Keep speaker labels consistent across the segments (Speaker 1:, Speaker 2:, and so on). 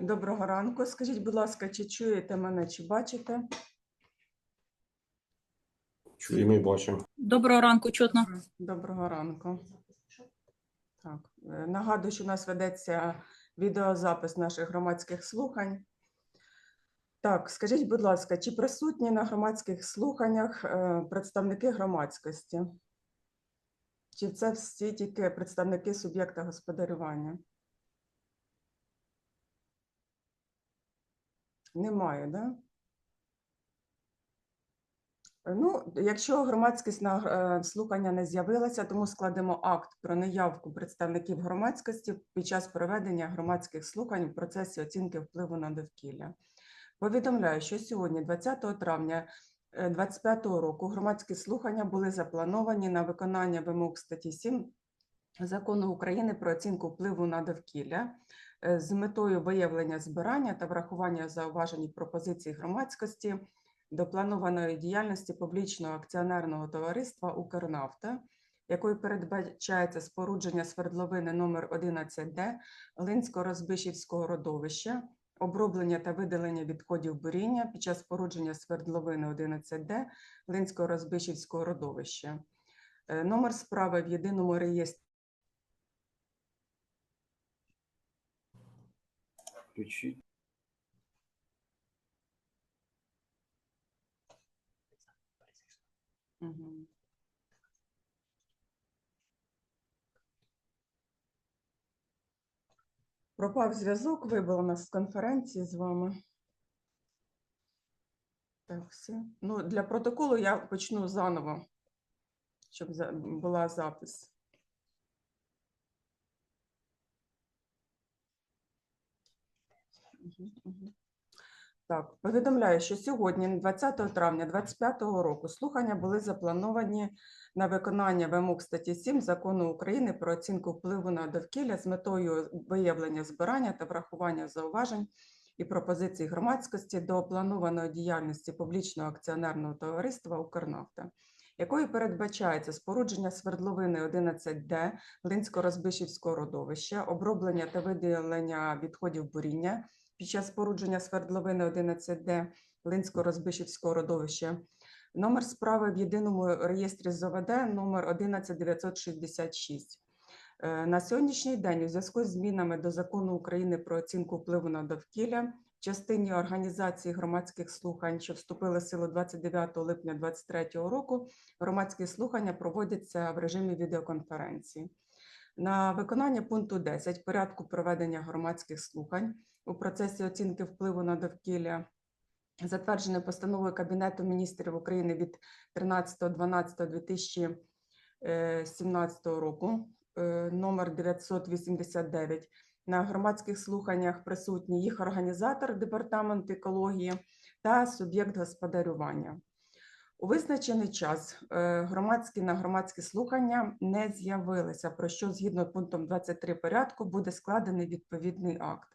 Speaker 1: Доброго ранку. Скажіть, будь ласка, чи чуєте мене, чи бачите?
Speaker 2: Чуємо і бачимо.
Speaker 3: Доброго ранку, чутно.
Speaker 1: Доброго ранку. Так, е, нагадую, що у нас ведеться відеозапис наших громадських слухань. Так, скажіть, будь ласка, чи присутні на громадських слуханнях е, представники громадськості? Чи це всі тільки представники суб'єкта господарювання? Немає, да? Ну, якщо громадськість на е, слухання не з'явилася, тому складемо акт про неявку представників громадськості під час проведення громадських слухань в процесі оцінки впливу на довкілля. Повідомляю, що сьогодні, 20 травня 2025 року, громадські слухання були заплановані на виконання вимог статті 7 Закону України про оцінку впливу на довкілля е, з метою виявлення збирання та врахування зауважень пропозицій громадськості до планованої діяльності публічного акціонерного товариства Укрнафта, якою передбачається спорудження свердловини номер 11Д Линсько-Розбишівського родовища, оброблення та видалення відходів буріння під час спорудження свердловини 11Д Линсько-Розбишівського родовища. Е, Номер справи в єдиному реєстрі.
Speaker 2: Включіть.
Speaker 1: Мгм. Пропав зв'язок, вибило нас з конференції з вами. Так, все. Ну, для протоколу я почну заново, щоб була запис. Так, повідомляю, що сьогодні, 20 травня 2025 року, слухання були заплановані на виконання вимог статті 7 Закону України про оцінку впливу на довкілля з метою виявлення збирання та врахування зауважень і пропозицій громадськості до планованої діяльності публічного акціонерного товариства Укрнафта, якою передбачається спорудження свердловини 11Д Линсько-Розбишівського родовища, оброблення та виділення відходів буріння під час спорудження свердловини 11Д Линсько-Розбишівського родовища. Номер справи в єдиному реєстрі ЗОВД номер 11966. Е, На сьогоднішній день у зв'язку з змінами до закону України про оцінку впливу на довкілля в частині організації громадських слухань, що вступили в силу 29 липня 2023 року, громадські слухання проводяться в режимі відеоконференції. На виконання пункту 10 порядку проведення громадських слухань у процесі оцінки впливу на довкілля, затверджений постановою Кабінету міністрів України від 13.12.2017 року, е, номер 989. На громадських слуханнях присутні їх організатор Департамент екології та суб'єкт господарювання. У визначений час е, громадські на громадські слухання не з'явилися, про що згідно пунктом 23 порядку буде складений відповідний акт.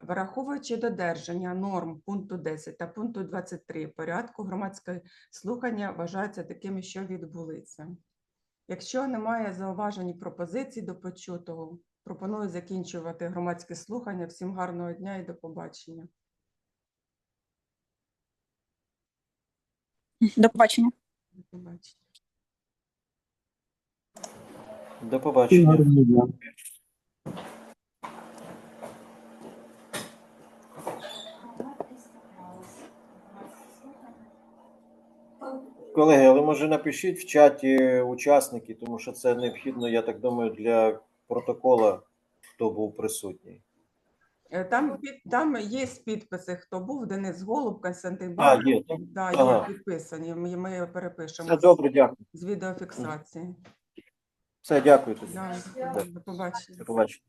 Speaker 1: Враховуючи додержання норм пункту 10 та пункту 23 порядку, громадське слухання вважаються такими, що відбулися. Якщо немає зауважень і пропозицій до почутого, пропоную закінчувати громадське слухання. Всім гарного дня і до побачення.
Speaker 3: До побачення.
Speaker 1: До побачення.
Speaker 2: До побачення. Колеги, але може напишіть в чаті учасники, тому що це необхідно, я так думаю, для протокола, хто був присутній.
Speaker 1: Е, Там, під- там є підписи, хто був, Денис Голуб, Константин
Speaker 2: А, є, так?
Speaker 1: Да, є
Speaker 2: Ага.
Speaker 1: підписані. Ми, ми перепишемо
Speaker 2: Все добре, дякую.
Speaker 1: з відеофіксації.
Speaker 2: Все, дякую тобі.
Speaker 1: Да,
Speaker 2: Да.
Speaker 1: До побачення.
Speaker 2: До побачення.